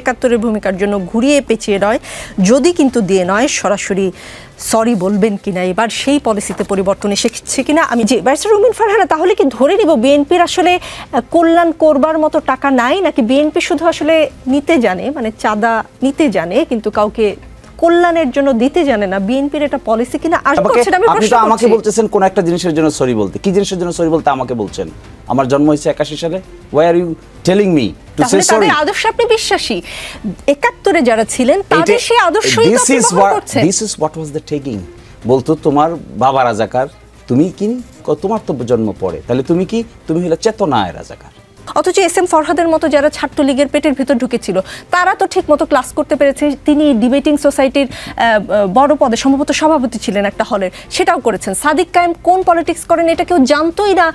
একাত্তরের ভূমিকার জন্য ঘুরিয়ে পেঁচিয়ে নয়। যদি কিন্তু দিয়ে নয়, সরাসরি সরি বলবেন কিনা? এবার সেই পলিসিতে পরিবর্তন এসেছে কিনা? আমি যে ব্যারিস্টার রুমিন ফারহানা, তাহলে কি ধরে নিব বিএনপির আসলে কল্যাণ করবার মতো টাকা নাই? নাকি বিএনপি শুধু আসলে নিতে জানে মানে চাঁদা নিতে জানে, কিন্তু কাউকে কল্যাণের জন্য দিতে জানে না বিএনপির এটা পলিসি কিনা আসবে সেটা আমি আপনি তো আমাকে বলতেছেন কোন একটা জিনিসের জন্য সরি বলতে। কি জিনিসের জন্য সরি বলতে আমাকে বলছেন? আমার জন্ম হয়েছে একাশি সালে। Why are you telling me to say sorry আদর্শ আপনি বিশ্বাসী। একাত্তরে যারা ছিলেন তাদের সেই আদর্শই তো আপনি করছেন। This is what was the taking বলতো তোমার বাবা রাজাকার তুমি কি তোমার তো জন্ম পড়ে তাহলে তুমি কি? তুমি হলো চেতনায় রাজাকার। অথচ এস এম ফরহাদের মতো যারা ছাত্রলীগের পেটের ভিতর ঢুকেছিল, তারা তো ঠিক মতো ক্লাস করতে পেরেছে। তিনি ডিবেটিং সোসাইটির বড় পদে সম্ভবত সভাপতি ছিলেন একটা হলের সেটাও করেছেন। সাদিক কায়েম কোন পলিটিক্স করেন এটা কেউ জানতোই না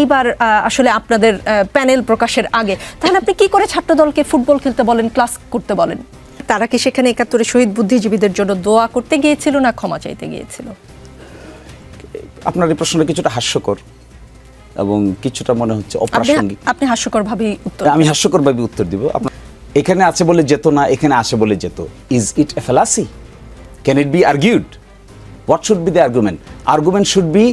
এইবার আসলে আপনাদের প্যানেল প্রকাশের আগে। তাহলে আপনি কি করে ছাত্রদলকে ফুটবল খেলতে বলেন, ক্লাস করতে বলেন? তারা কি সেখানে একাত্তরে শহীদ বুদ্ধিজীবীদের জন্য দোয়া করতে গিয়েছিল না ক্ষমা চাইতে গিয়েছিল? আপনার এই প্রশ্নটা কিছুটা হাস্যকর। এবং কিছুটা মনে হচ্ছে অপ্রাসঙ্গিক। আপনি হাস্যকর ভাবেই উত্তর আমি হাস্যকরভাবে উত্তর দিব। আপনার এখানে আছে বলে যেত না এখানে আসে বলে যেত। Is it a fallacy can it be argued what should be the argument argument should be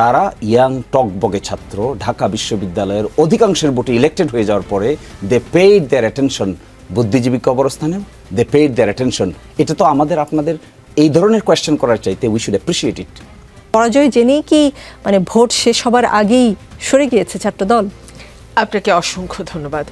তারা ইয়াং টকবগে ছাত্র ঢাকা বিশ্ববিদ্যালয়ের অধিকাংশের ভোটে ইলেক্টেড হয়ে যাওয়ার পরে দে পেইড দেয়ার অ্যাটেনশন বুদ্ধিজীবী কবরস্থানে। দে পেইড দেয়ার অ্যাটেনশন এটা তো আমাদের আপনাদের এই ধরনের কোয়েশ্চেন করার চাইতে উই শুড অ্যাপ্রিসিয়েট ইট পরাজয় জেনেই কি মানে ভোট শেষ হবার আগেই সরে গিয়েছে ছাত্র দল আপনাকে অসংখ্য ধন্যবাদ।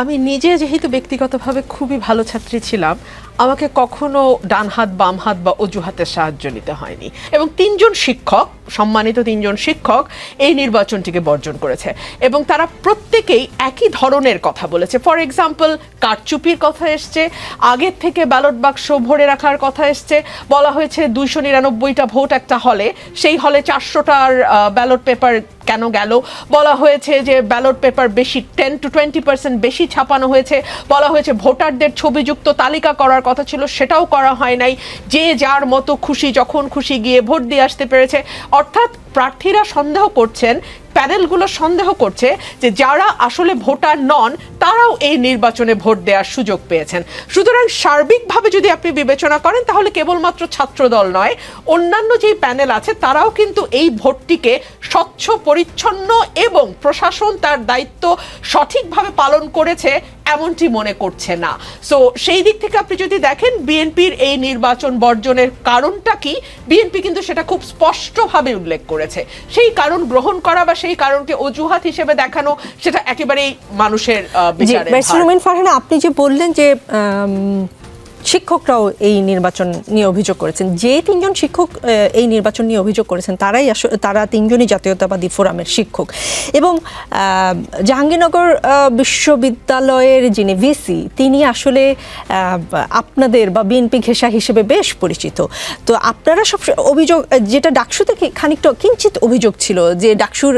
আমি নিজে যেহেতু ব্যক্তিগতভাবে খুবই ভালো ছাত্রী ছিলাম আমাকে কখনো ডান হাত, বাম হাত বা অজুহাতের সাহায্য নিতে হয়নি। এবং তিনজন শিক্ষক, সম্মানিত তিনজন শিক্ষক এই নির্বাচনটিকে বর্জন করেছে। এবং তারা প্রত্যেকেই একই ধরনের কথা বলেছে। ফর এক্সাম্পল কারচুপির কথা এসছে, আগের থেকে ব্যালট বাক্স ভরে রাখার কথা এসছে। বলা হয়েছে দুইশো নিরানব্বইটা ভোট একটা হলে, সেই হলে চারশোটার ব্যালট পেপার কেন গেল? বলা হয়েছে যে ব্যালট পেপার বেশি টেন টু টোয়েন্টি পার্সেন্ট বেশি ছাপানো হয়েছে। বলা হয়েছে ভোটারদের ছবিযুক্ত তালিকা করার কথা ছিল, সেটাও করা হয় নাই। যে যার মতো খুশি, যখন খুশি গিয়ে ভোট দিয়ে আসতে পেরেছে। অর্থাৎ প্রার্থীরা সন্দেহ করছেন প্যানেলগুলো সন্দেহ করছে যে যারা আসলে ভোটার নন, তারাও এই নির্বাচনে ভোট দেওয়ার সুযোগ পেয়েছেন। সুতরাং সার্বিকভাবে যদি আপনি বিবেচনা করেন, তাহলে কেবলমাত্র ছাত্রদল নয়, অন্যান্য যেই প্যানেল আছে, তারাও কিন্তু এই ভোটটিকে স্বচ্ছ, পরিচ্ছন্ন এবং প্রশাসন তার দায়িত্ব সঠিকভাবে পালন করেছে এমনটি মনে করছে না। সো সেই দিক থেকে আপনি যদি দেখেন, বিএনপির এই নির্বাচন বর্জনের কারণটা কি? বিএনপি কিন্তু সেটা খুব স্পষ্টভাবে উল্লেখ করেছে। সেই কারণ গ্রহণ করা বা সেই কারণকে অজুহাত হিসেবে দেখানো সেটা একেবারেই মানুষের ফারহানা আপনি যে বললেন যে শিক্ষকরাও এই নির্বাচন নিয়ে অভিযোগ করেছেন। যে তিনজন শিক্ষক এই নির্বাচন নিয়ে অভিযোগ করেছেন, তারাই তারা তিনজনই জাতীয়তাবাদী ফোরামের শিক্ষক। এবং জাহাঙ্গীরনগর বিশ্ববিদ্যালয়ের যিনি ভিসি, তিনি আসলে আপনাদের বা বিএনপি ঘেঁষা হিসেবে বেশ পরিচিত। তো আপনারা সব অভিযোগ, যেটা ডাকসু থেকে খানিকটা কিঞ্চিত অভিযোগ ছিল যে ডাকসুর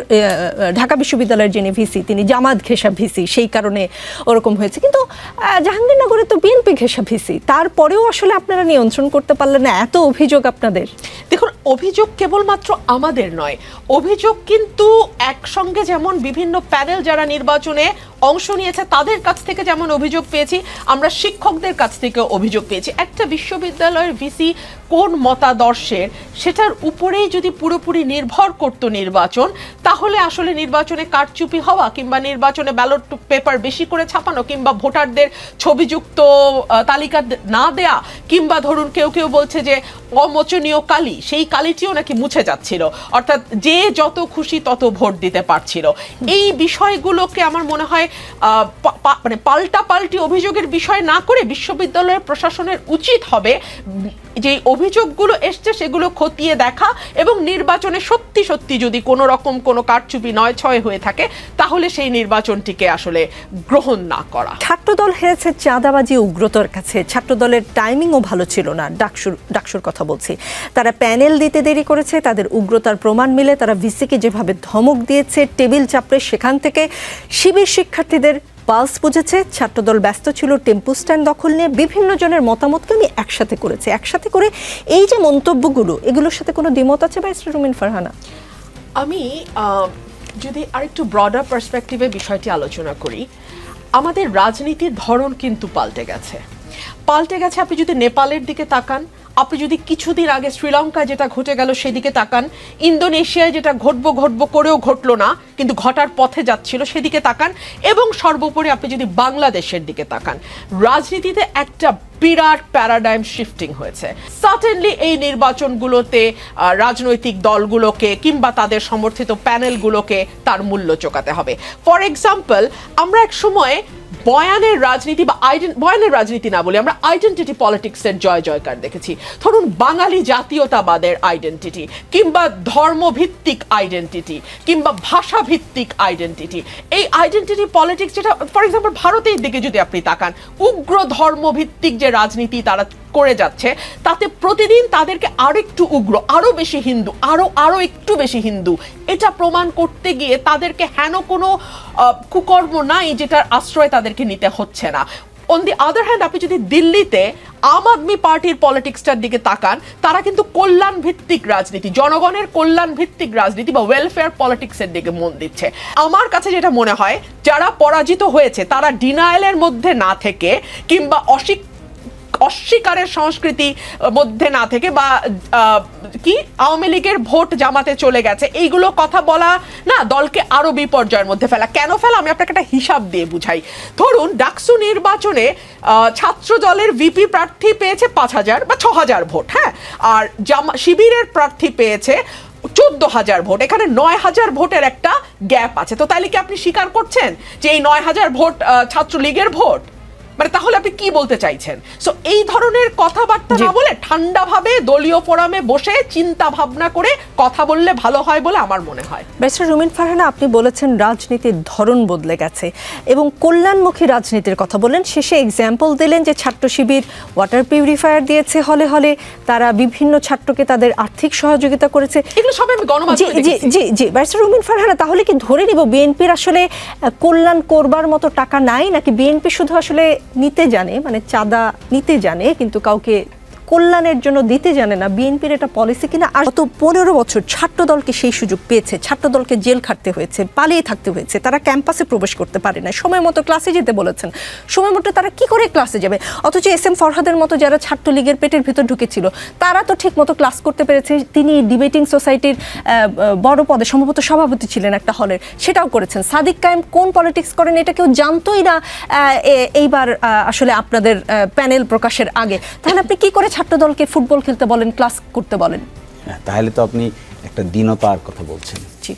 ঢাকা বিশ্ববিদ্যালয়ের যিনি ভিসি, তিনি জামাত ঘেঁষা ভিসি, সেই কারণে ওরকম হয়েছে। কিন্তু জাহাঙ্গীরনগরে তো বিএনপি ঘেঁষা ভিসি তারপরেও আসলে আপনারা নিয়ন্ত্রণ করতে পারলেন না, এত অভিযোগ আপনাদের। দেখুন, অভিযোগ কেবলমাত্র আমাদের নয়। অভিযোগ কিন্তু একসঙ্গে যেমন বিভিন্ন প্যানেল যারা নির্বাচনে অংশ নিয়েছে, তাদের কাছ থেকে যেমন অভিযোগ পেয়েছি, আমরা শিক্ষকদের কাছ থেকে অভিযোগ পেয়েছি। একটা বিশ্ববিদ্যালয়ের ভিসি কোন মতাদর্শের, সেটার উপরেই যদি পুরোপুরি নির্ভর করতো নির্বাচন, তাহলে আসলে নির্বাচনে কারচুপি হওয়া কিংবা নির্বাচনে ব্যালট পেপার বেশি করে ছাপানো কিংবা ভোটারদের ছবিযুক্ত তালিকা না দেয়া, কিংবা ধরুন কেউ কেউ বলছে যে অমোচনীয় কালি, সেই কালিটিও নাকি মুছে যাচ্ছিল। অর্থাৎ যে যত খুশি তত ভোট দিতে পারছিল। এই বিষয়গুলোকে আমার মনে হয় মানে পাল্টা পাল্টি অভিযোগের বিষয় না করে বিশ্ববিদ্যালয়ের প্রশাসনের উচিত হবে উম, যে অভিযোগগুলো এসছে সেগুলো খতিয়ে দেখা এবং নির্বাচনে সত্যি সত্যি যদি কোনো রকম কোনো কারচুপি নয় ছয় হয়ে থাকে তাহলে সেই নির্বাচনটিকে আসলে গ্রহণ না করা। ছাত্রদল হেরেছে চাঁদাবাজি উগ্রতার কাছে। ছাত্রদলের টাইমিংও ভালো ছিল না ডাকসুর ডাকসুর কথা বলছি। তারা প্যানেল দিতে দেরি করেছে তাদের উগ্রতার প্রমাণ মিলে তারা ভিসিকে যেভাবে ধমক দিয়েছে টেবিল চাপড়ে সেখান থেকে শিবির শিক্ষার্থীদের পালস বুঝেছে, ছাত্রদল ব্যস্ত ছিল, টেম্পু স্ট্যান্ড দখল নিয়ে বিভিন্ন জনের মতামতকে আমি একসাথে করেছি। একসাথে করে এই যে মন্তব্যগুলো, এগুলোর সাথে কোনো দ্বিমত আছে ব্যারিস্টার রুমিন ফারহানা? আমি যদি আরেকটু ব্রডার পার্সপেক্টিভে বিষয়টি আলোচনা করি, আমাদের রাজনীতির ধরন কিন্তু পাল্টে গেছে। পাল্টে গেছে, আপনি যদি নেপালের দিকে তাকান আপনি যদি কিছুদিন আগে শ্রীলঙ্কায় যেটা ঘটে গেল সেদিকে তাকান, ইন্দোনেশিয়ায় যেটা ঘটবো ঘটবো করেও ঘটলো না, কিন্তু ঘটার পথে যাচ্ছিল সেদিকে তাকান এবং সর্বোপরি আপনি যদি বাংলাদেশের দিকে তাকান, রাজনীতিতে একটা বিরাট প্যারাডাইম শিফটিং হয়েছে। সার্টেনলি এই নির্বাচনগুলোতে রাজনৈতিক দলগুলোকে কিংবা তাদের সমর্থিত প্যানেলগুলোকে তার মূল্য চোকাতে হবে। ফর এক্সাম্পল আমরা এক সময় বয়ানের রাজনীতি বা বয়ানের রাজনীতি না বলে আমরা আইডেন্টিটি পলিটিক্সের জয় জয়কার দেখেছি। ধরুন, বাঙালি জাতীয়তাবাদের আইডেন্টিটি কিংবা ধর্মভিত্তিক আইডেন্টিটি কিংবা ভাষাভিত্তিক আইডেন্টিটি এই আইডেন্টিটি পলিটিক্স যেটা ফর এক্সাম্পল ভারতের দিকে যদি আপনি তাকান, উগ্র ধর্মভিত্তিক যে রাজনীতি তারা করে যাচ্ছে, তাতে প্রতিদিন তাদেরকে আরও একটু উগ্র, আরও বেশি হিন্দু, আরও আরও একটু বেশি হিন্দু। এটা প্রমাণ করতে গিয়ে তাদেরকে হেন কোনো কুকর্ম নাই যেটার আশ্রয় তাদেরকে নিতে হচ্ছে না। অন দি আদার হ্যান্ড আপনি যদি দিল্লিতে আম আদমি পার্টির পলিটিক্সটার দিকে তাকান, তারা কিন্তু কল্যাণ ভিত্তিক রাজনীতি, জনগণের কল্যাণ ভিত্তিক রাজনীতি বা ওয়েলফেয়ার পলিটিক্সের দিকে মন দিচ্ছে। আমার কাছে যেটা মনে হয়, যারা পরাজিত হয়েছে, তারা ডিনায়ালের মধ্যে না থেকে কিংবা অস্বীক অস্বীকারের সংস্কৃতি মধ্যে না থেকে বা কি, আওয়ামী লীগের ভোট জামাতে চলে গেছে, এইগুলো কথা বলা না দলকে আরও বিপর্যয়ের মধ্যে ফেলা। কেন ফেলা? আমি আপনাকে একটা হিসাব দিয়ে বুঝাই। ধরুন, ডাকসু নির্বাচনে ছাত্র দলের ভিপি প্রার্থী পেয়েছে পাঁচ হাজার বা ছ হাজার ভোট হ্যাঁ? আর জামা, শিবিরের প্রার্থী পেয়েছে চোদ্দ হাজার ভোট, এখানে নয় হাজার ভোটের একটা গ্যাপ আছে। তো তাইলে কি আপনি স্বীকার করছেন যে এই নয় হাজার ভোট ছাত্রলীগের ভোট? মানে তাহলে আপনি কি বলতে চাইছেন? সো এই ধরনের কথাবার্তা না বলে ঠান্ডাভাবে দলীয় ফোরামে বসে চিন্তা ভাবনা করে কথা বললে ভালো হয় বলে আমার মনে হয়। ব্যারিস্টার রুমিন ফারহানা আপনি বলেছেন রাজনীতির ধরন বদলে গেছে এবং কল্যাণমুখী রাজনীতির কথা বললেন। শেষে এক্সাম্পল দিলেন যে ছাত্র শিবির ওয়াটার পিউরিফায়ার দিয়েছে হলে হলে তারা বিভিন্ন ছাত্রকে তাদের আর্থিক সহযোগিতা করেছে। এগুলো সব আমি গণমাধ্যমে জি জি জি ব্যারিস্টার রুমিন ফারহানা তাহলে কি ধরে নিব বিএনপির আসলে কল্যাণ করবার মতো টাকা নাই নাকি বিএনপি শুধু আসলে নিতে জানে মানে চাঁদা নিতে জানে কিন্তু কাউকে কল্যাণের জন্য দিতে জানে না বিএনপির এটা পলিসি কিনা। আর গত পনেরো বছর ছাত্র দলকে সেই সুযোগ পেয়েছে। ছাত্র দলকে জেল খাটতে হয়েছে, পালিয়ে থাকতে হয়েছে। তারা ক্যাম্পাসে প্রবেশ করতে পারে না সময় মতো ক্লাসে যেতে বলেছেন। সময় মতো তারা কি করে ক্লাসে যাবে? অথচ এস এম ফরহাদের মতো যারা ছাত্রলীগের পেটের ভিতর ঢুকেছিল, তারা তো ঠিক মতো ক্লাস করতে পেরেছে। তিনি ডিবেটিং সোসাইটির বড় পদে সম্ভবত সভাপতি ছিলেন একটা হলের সেটাও করেছেন। সাদিক কায়েম কোন পলিটিক্স করেন এটা কেউ জানতোই না। এইবার আসলে আপনাদের প্যানেল প্রকাশের আগে। তাহলে আপনি কি করে ছাত্র দলকে ফুটবল খেলতে বলেন ক্লাস করতে বলেন। হ্যাঁ, তাহলে তো আপনি একটা দীনতার কথা বলছেন। জি।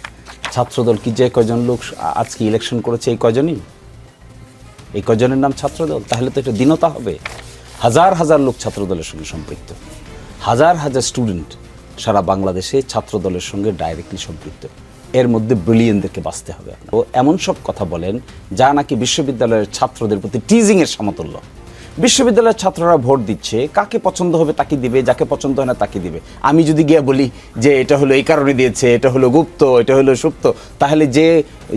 ছাত্রদল কি যে কয়জন লোক আজকে ইলেকশন করেছে এই কয়জনই? এই কয়জনের নাম ছাত্রদল? তাহলে তো এটা দীনতা হবে। হাজার হাজার লোক ছাত্রদলের সঙ্গে সম্পৃক্ত। হাজার হাজার স্টুডেন্ট সারা বাংলাদেশে ছাত্রদলের সঙ্গে ডাইরেক্টলি সম্পৃক্ত। এর মধ্যে ব্রিলিয়েনদেরকে বাঁচতে হবে ও এমন সব কথা বলেন যা নাকি বিশ্ববিদ্যালয়ের ছাত্রদের প্রতি টিজিংয়ের সমতুল্য। বিশ্ববিদ্যালয়ের ছাত্ররা ভোট দিচ্ছে, কাকে পছন্দ হবে তাকে দিবে, যাকে পছন্দ হয় না তাকে দিবে। আমি যদি গিয়ে বলি যে এটা হলো এই কারণে দিয়েছে, এটা হলো গুপ্ত, এটা হলো সুপ্ত, তাহলে যে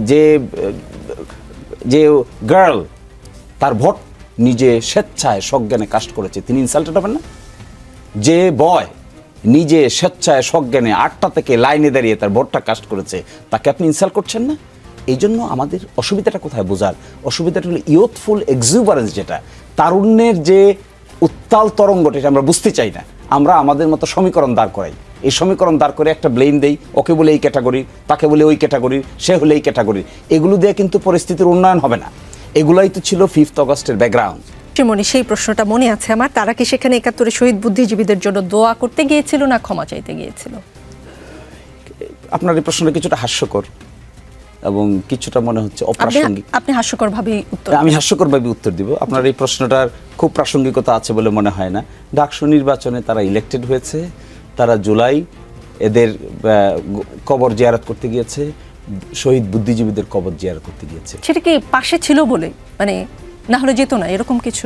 যে যে গার্ল তার ভোট নিজে স্বেচ্ছায় সজ্ঞানে কাস্ট করেছে, তিনি ইনসাল্টেড হবেন না? যে বয় নিজে স্বেচ্ছায় সজ্ঞানে আটটা থেকে লাইনে দাঁড়িয়ে তার ভোটটা কাস্ট করেছে, তাকে আপনি ইনসাল্ট করছেন না? এই জন্য আমাদের অসুবিধাটা কোথায় বোঝার? অসুবিধাটা হলো ইয়থফুল এক্সুবারেন্স যেটা তারুণ্যের যে উত্তাল তরঙ্গটা এটা আমরা বুঝতে চাই না। আমরা আমাদের মতো সমীকরণ দাঁড় করাই। এই সমীকরণ দাঁড় করে একটা ব্লেম দেই ওকে বলে এই ক্যাটাগরি তাকে বলে ওই ক্যাটাগরি সে হলে এই ক্যাটাগরি। এগুলো দিয়ে কিন্তু পরিস্থিতির উন্নয়ন হবে না। এগুলাই তো ছিল ফিফথ অগস্টের ব্যাকগ্রাউন্ড মনে সেই প্রশ্নটা মনে আছে আমার। তারা কি সেখানে একাত্তরে শহীদ বুদ্ধিজীবীদের জন্য দোয়া করতে গিয়েছিল না ক্ষমা চাইতে গিয়েছিল? আপনার এই প্রশ্নটা কিছুটা হাস্যকর। এবং কিছুটা মনে হচ্ছে অপ্রাসঙ্গিক। আপনি হাস্যকর ভাবেই উত্তর আমি হাস্যকরভাবে উত্তর দিব। আপনার এই প্রশ্নটার খুব প্রাসঙ্গিকতা আছে বলে মনে হয় না। ডাকসু নির্বাচনে তারা ইলেক্টেড হয়েছে। তারা জুলাই এদের কবর জিয়ারত করতে গিয়েছে। শহীদ বুদ্ধিজীবীদের কবর জিয়ারত করতে গিয়েছে। সেটা কি পাশে ছিল বলে? মানে না হলে যেত না এরকম কিছু?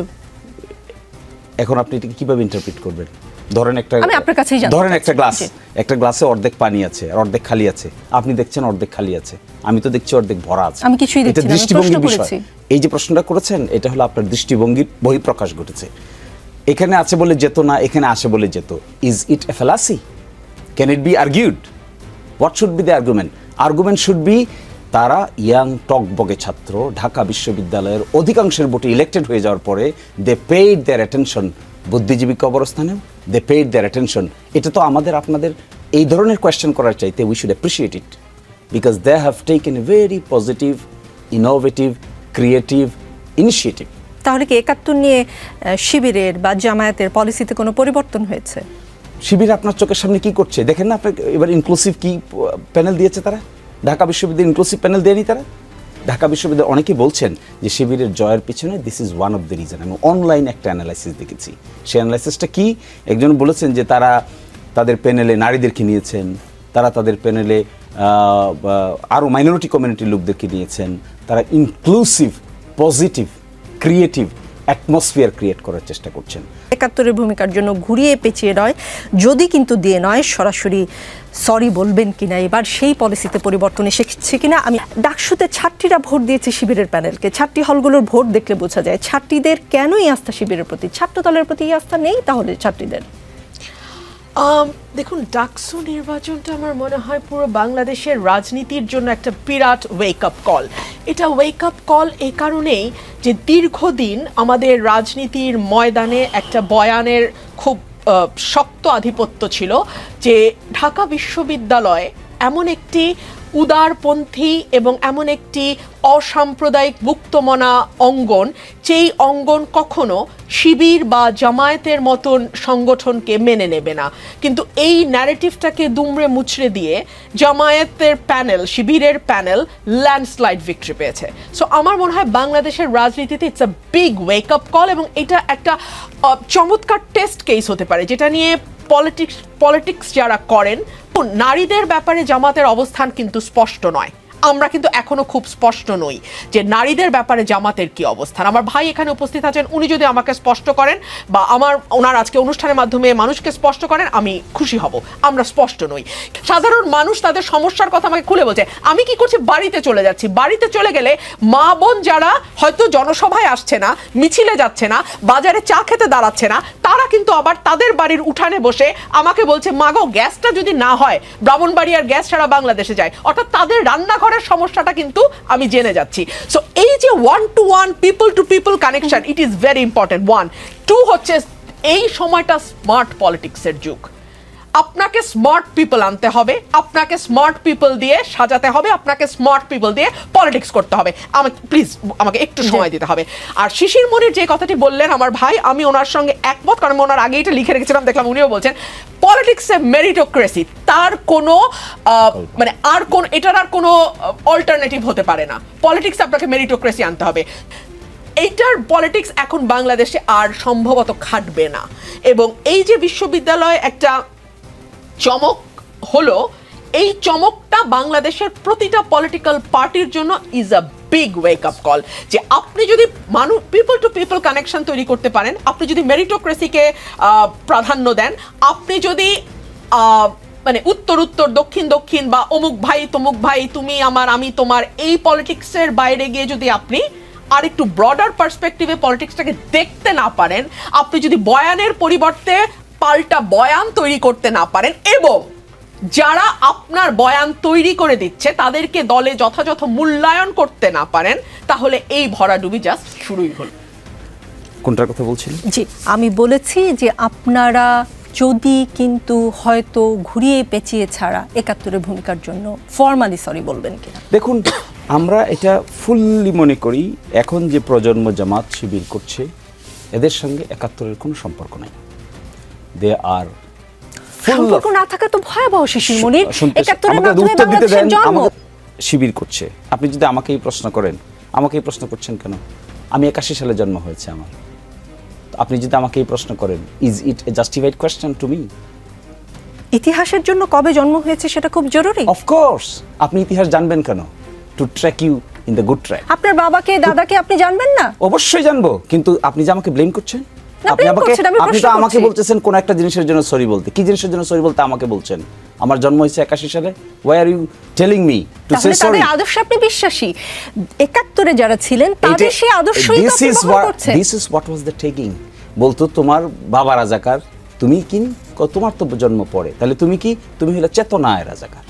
এখন আপনি এটাকে কীভাবে ইন্টারপ্রিট করবেন? ধরেন একটা আমি আপনার কাছেই ধরেন একটা গ্লাস একটা গ্লাসে অর্ধেক পানি আছে আর অর্ধেক খালি আছে। আপনি দেখছেন অর্ধেক খালি আছে। আমি তো দেখছি অর্ধেক ভরা আছে। আমি কিছুই দেখছি না, দৃষ্টিভঙ্গির বিষয়। এই যে প্রশ্নটা করেছেন এটা হলো আপনার দৃষ্টিভঙ্গির বহিঃপ্রকাশ ঘটেছে। এখানে আছে বলে যেত না এখানে আসে বলে যেত। Is it a fallacy can it be argued what should be the argument argument should be তারা ইয়াং টকবগে ছাত্র ঢাকা বিশ্ববিদ্যালয়ের অধিকাংশের ভোটে ইলেক্টেড হয়ে যাওয়ার পরে দে পেইড দেয়ার অ্যাটেনশন বুদ্ধিজীবী কবরস্থানেও। দে পেইড দেয়ার অ্যাটেনশন এটা তো আমাদের আপনাদের এই ধরনের কোয়েশ্চেন করার চাইতে we should appreciate it because they have taken very positive innovative creative initiative তাহলে কি একাত্তর নিয়ে শিবিরের বা জামায়াতের পলিসিতে কোনো পরিবর্তন হয়েছে? শিবির আপনার চোখের সামনে কি করছে? দেখেন না আপনাকে এবার ইনক্লুসিভ কি প্যানেল দিয়েছে তারা? ঢাকা বিশ্ববিদ্যালয় ইনক্লুসিভ প্যানেল দেয়নি তারা? ঢাকা বিশ্ববিদ্যালয় অনেকেই বলছেন যে শিবিরের জয়ের পিছনে this is one of the reason আমি অনলাইন একটা অ্যানালাইসিস দেখেছি। সেই অ্যানালাইসিসটা কি? একজন বলেছেন যে তারা তাদের প্যানেলে নারীদেরকে নিয়েছেন, তারা তাদের প্যানেলে আরও মাইনরিটি কমিউনিটির লোকদেরকে নিয়েছেন, তারা inclusive positive creative atmosphere create করার চেষ্টা করছেন। একাত্তরের ভূমিকার জন্য ঘুরিয়ে পেঁচিয়ে নয়, যদি কিন্তু দিয়ে নয়, সরাসরি সরি বলবেন কিনা এবার, সেই পলিসিতে পরিবর্তন এসেছে কিনা, আমি ডাকসুতে ছাত্রীরা ভোট দিয়েছে শিবিরের প্যানেলকে। ছাত্রী হলগুলোর ভোট দেখলে বোঝা যায়, ছাত্রীদের কেনই আস্থা শিবিরের প্রতি? ছাত্র দলের প্রতি আস্থা নেই তাহলে ছাত্রীদের। দেখুন, ডাকসু নির্বাচনটা আমার মনে হয় পুরো বাংলাদেশের রাজনীতির জন্য একটা বিরাট ওয়েক আপ কল এটা ওয়েক আপ কল এই কারণেই যে দীর্ঘদিন আমাদের রাজনীতির ময়দানে একটা বয়ানের খুব শক্ত আধিপত্য ছিল যে ঢাকা বিশ্ববিদ্যালয় এমন একটি উদারপন্থী এবং এমন একটি অসাম্প্রদায়িক মুক্তমনা অঙ্গন, যেই অঙ্গন কখনো শিবির বা জামায়াতের মতন সংগঠনকে মেনে নেবে না। কিন্তু এই ন্যারেটিভটাকে দুমড়ে মুচড়ে দিয়ে জামায়াতের প্যানেল শিবিরের প্যানেল ল্যান্ডস্লাইড ভিক্টরি পেয়েছে। সো আমার মনে হয় বাংলাদেশের রাজনীতিতে it's a big wake up call এবং এটা একটা চমৎকার টেস্ট কেস হতে পারে, যেটা নিয়ে পলিটিক্স পলিটিক্স যারা করেন নারীদের ব্যাপারে জামাতের অবস্থান কিন্তু স্পষ্ট নয়। আমরা কিন্তু এখনও খুব স্পষ্ট নই যে নারীদের ব্যাপারে জামাতের কি অবস্থান। আমার ভাই এখানে উপস্থিত আছেন, উনি যদি আমাকে স্পষ্ট করেন বা আমার ওনার আজকে অনুষ্ঠানের মাধ্যমে মানুষকে স্পষ্ট করেন, আমি খুশি হব। আমরা স্পষ্ট নই। সাধারণ মানুষ তাদের সমস্যার কথা আমাকে খুলে বলছে, আমি কি করছি? বাড়িতে চলে যাচ্ছি। বাড়িতে চলে গেলে মা বোন যারা হয়তো জনসভায় আসছে না, মিছিলে যাচ্ছে না, বাজারে চা খেতে দাঁড়াচ্ছে না, তারা কিন্তু আবার তাদের বাড়ির উঠানে বসে আমাকে বলছে, মাগো, গ্যাসটা যদি না হয়, ব্রাহ্মণবাড়িয়ার গ্যাস ছাড়া বাংলাদেশে যায়। অর্থাৎ তাদের রান্নাঘরের সমস্যাটা কিন্তু আমি জেনে যাচ্ছি। সো এই যে one to one people to people connection it is very important one to হচ্ছে এই সময়টা স্মার্ট পলিটিক্সের যুগ। আপনাকে স্মার্ট পিপল আনতে হবে আপনাকে স্মার্ট পিপল দিয়ে সাজাতে হবে আপনাকে স্মার্ট পিপল দিয়ে পলিটিক্স করতে হবে। আমাকে প্লিজ আমাকে একটু সময় দিতে হবে। আর শিশির মনির যে কথাটি বললেন আমার ভাই আমি ওনার সঙ্গে একমত কারণ আমি ওনার আগে এটা লিখে রেখেছিলাম দেখলাম উনিও বলছেন পলিটিক্সে মেরিটোক্রেসি তার কোনো মানে আর কোন এটার আর কোনো অল্টারনেটিভ হতে পারে না। পলিটিক্স আপনাকে মেরিটোক্রেসি আনতে হবে। এইটার পলিটিক্স এখন বাংলাদেশে আর সম্ভবত খাটবে না। এবং এই যে বিশ্ববিদ্যালয় একটা চমক হলো, এই চমকটা বাংলাদেশের প্রতিটা পলিটিক্যাল পার্টির জন্য is a big wake up call যে আপনি যদি মানুষ পিপল টু পিপল কানেকশন তৈরি করতে পারেন, আপনি যদি মেরিটোক্রেসিকে প্রাধান্য দেন, আপনি যদি মানে উত্তর উত্তর, দক্ষিণ দক্ষিণ বা অমুক ভাই, তমুক ভাই, তুমি, আমার, আমি, তোমার, এই পলিটিক্সের বাইরে গিয়ে যদি আপনি আর একটু ব্রডার পার্সপেক্টিভে পলিটিক্সটাকে দেখতে না পারেন, আপনি যদি বয়ানের পরিবর্তে পাল্টা বয়ান তৈরি করতে না পারেন এবং যারা আপনার বয়ান তৈরি করে দিচ্ছে তাদেরকে দলে যথাযথ মূল্যায়ন করতে না পারেন তাহলে এই ভরাডুবি জাস্ট শুরুই হলো। কোনটার কথা বলছিলেন? জি আমি বলেছি যে আপনারা যদি কিন্তু হয়তো ঘুরিয়ে পেঁচিয়ে ছাড়া একাত্তরের ভূমিকার জন্য ফর্মালি সরি বলবেন কিনা। দেখুন আমরা এটা ফুললি মনে করি এখন যে প্রজন্ম জামাত শিবির করছে এদের সঙ্গে একাত্তরের কোনো সম্পর্ক নাই। দে আর সম্পর্ক না থাকা তো ভয়াবহ শিশির মনির। একাত্তরের মাধ্যমে দিতে দেন বাংলাদেশের জন্ম শিবির করছে। আপনি যদি আমাকে এই প্রশ্ন করেন আমাকে এই প্রশ্ন করছেন কেন? আমি একাশি সালে জন্ম হয়েছে আমার। আপনি যদি আমাকে এই প্রশ্ন করেন is it a justified question to me ইতিহাসের জন্য কবে জন্ম হয়েছে সেটা খুব জরুরি। অফকোর্স আপনি ইতিহাস জানবেন কেন? To track you in the good track আপনার বাবাকে দাদাকে আপনি জানবেন না? অবশ্যই জানব কিন্তু আপনি যে আমাকে ব্লেম করছেন? আপনি আমাকে আপনি তো আমাকে বলতেছেন কোন একটা জিনিসের জন্য সরি বলতে। কি জিনিসের জন্য সরি বলতে আমাকে বলছেন? আমার জন্ম হয়েছে একাশি সালে। Why are you telling me to say sorry আদর্শে আপনি বিশ্বাসী। একাত্তরে যারা ছিলেন তাদের সেই আদর্শই is this is what was the taking বলতো তোমার বাবা রাজাকার তুমি কি তোমার তো জন্ম পড়ে তাহলে তুমি কি তুমি হলে চেতনায় রাজাকার।